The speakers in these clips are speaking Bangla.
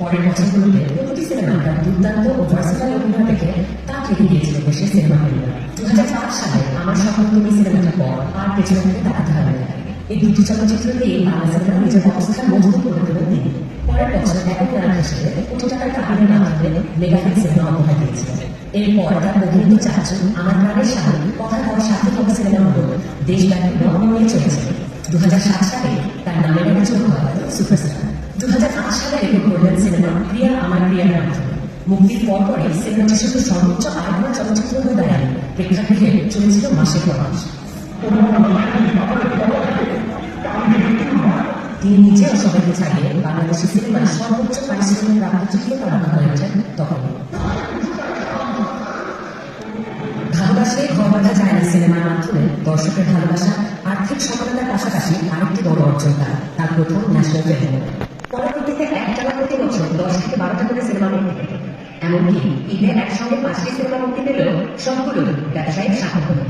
পরের বছরগুলোতে প্রতিটি সিনেমা তার দুর্দান্ত ও ভার্সিটাইল অভিনয় দেখে তা থেকে গিয়েছিল দেশের সিনেমা প্রেমীরা দু হাজার পাঁচ সালে আমার স্বপ্ন তুমি সিনেমাটার পর আর পেছনে তাকাতে হবে এই দুটি চলচ্চিত্র দিয়ে বাংলা সিনেমা নিজের অবস্থান মজবুত করে তোলেন তিনি। তার পর নামের একটা যোগ হয় সুপারস্টার দু হাজার আট সালে সিনেমা প্রিয়া মুক্তির পরপরই সিনেমাটি শুধু সর্বোচ্চ আয়কর চলচ্চিত্র হয়ে দাঁড়ায় প্রেক্ষাগৃহে চলেছিল মাসের পর মাস তিনি নিজেও সবাইকে ছাড়িয়ে বাংলাদেশের সিনেমায় সর্বোচ্চ পারিশ্রমিক প্রাপ্ত চিত্রকর্ম হয়ে ওঠেন তখন। ভালোবাসলে ঘর যায় না সিনেমার মাধ্যমে দর্শকের ভালোবাসা, আর্থিক সফলতার পাশাপাশি আরেকটি বড় অর্জন তার তার প্রথম ন্যাশনাল ফিল্ম। পরবর্তীতে একটানা প্রতি বছর দশ থেকে বারোটা করে সিনেমা মুক্তি এমনকি ঈদে একসঙ্গে পাঁচটি সিনেমা মুক্তি পেলেও সবগুলো ব্যবসায়িক সাফল্য।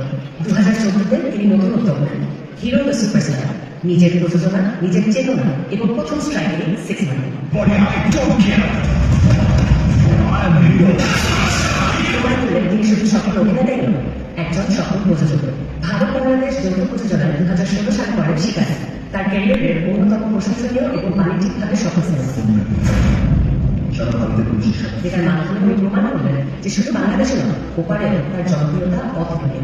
দু হাজার চোদ্দতে তিনি নতুন উদ্যোগ নেন। হিরো দ্য সুপারস্টার নিজের প্রযোজনা নিজের চেতনা এবং প্রথম স্ট্রাইকে সিক্স তিনি শুধু সফল অভিনেতাই নন একজন সফল প্রযোজক। ভারত বাংলাদেশ যৌথ প্রযোজনায় দু হাজার ষোলো সালে করেন শিকার। তার ক্যারিয়ারের অন্যতম প্রশংসনীয় এবং বাণিজ্যিকভাবে সফল সিনেমা যেটার মাধ্যমে তিনি প্রমাণ করলেন যে শুধু বাংলাদেশে নয় ওপারেও তার জনপ্রিয়তা অতুলনীয়।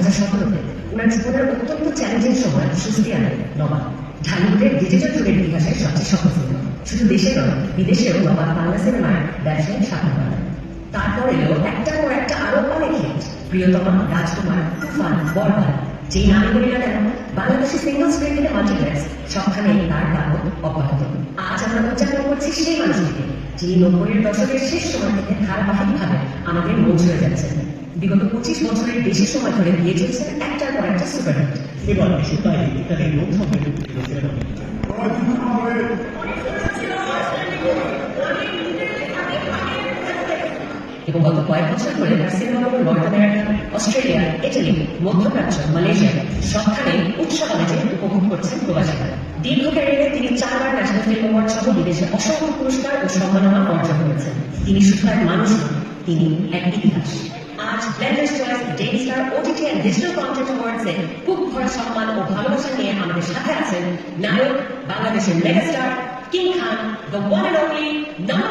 হাজার সতেরোতে ওনার জীবনের অত্যন্ত চ্যালেঞ্জের সময় স্বস্তি আনে নবাব ঢালিউডের ডিজিটাল যুগের ইতিহাসে সবচেয়ে সফল সিনেমা শুধু দেশে নয়, বিদেশেও নবাব বাংলা সিনেমার ব্যবসায়িক সাফল্য পান। তারপর এলো একটার পর একটা আরও অনেক হিট প্রিয়তমা, রাজকুমার, তুফান বরবাদ যেই নামে বলি না কেন বাংলাদেশের সিঙ্গল স্ক্রিন থেকে মাল্টিপ্লেক্স সবখানে তার কারণ অব্যাহত। আজ আমরা উদযাপন করছি সেই মানুষটিকে যিনি নব্বইয়ের দশকের শেষ সময় থেকে ধারাবাহিকভাবে আমাদের মন ছুঁয়ে যাচ্ছেন। বিগত পঁচিশ বছরের বেশি সময় ধরে দিয়ে চলছে একটার পর একটা সুপারহিট এবার দেশে তাই এবং গত কয়েক বছর ধরে নর্থ অস্ট্রেলিয়া ইটালি মধ্যপ্রাচ্য মালয়েশিয়া সবখানে উৎসব আমেজে উপভোগ করছেন প্রবাসীরা। দীর্ঘ ক্যারিয়ারে তিনি চারবার ন্যাশনাল ফিল্ম অ্যাওয়ার্ড সহ বিদেশে অসংখ্য পুরস্কার ও সম্মাননা অর্জন করেছেন। তিনি শুধু এক মানুষ নন, তিনি এক ইতিহাস। আজ Blenders Choice Daily Star OTT and digital content অ্যাওয়ার্ডসে বুক ভরা সম্মান ও ভালোবাসা নিয়ে আমাদের সাথে আছেন নায়ক বাংলাদেশের megastar king Khan the one and only number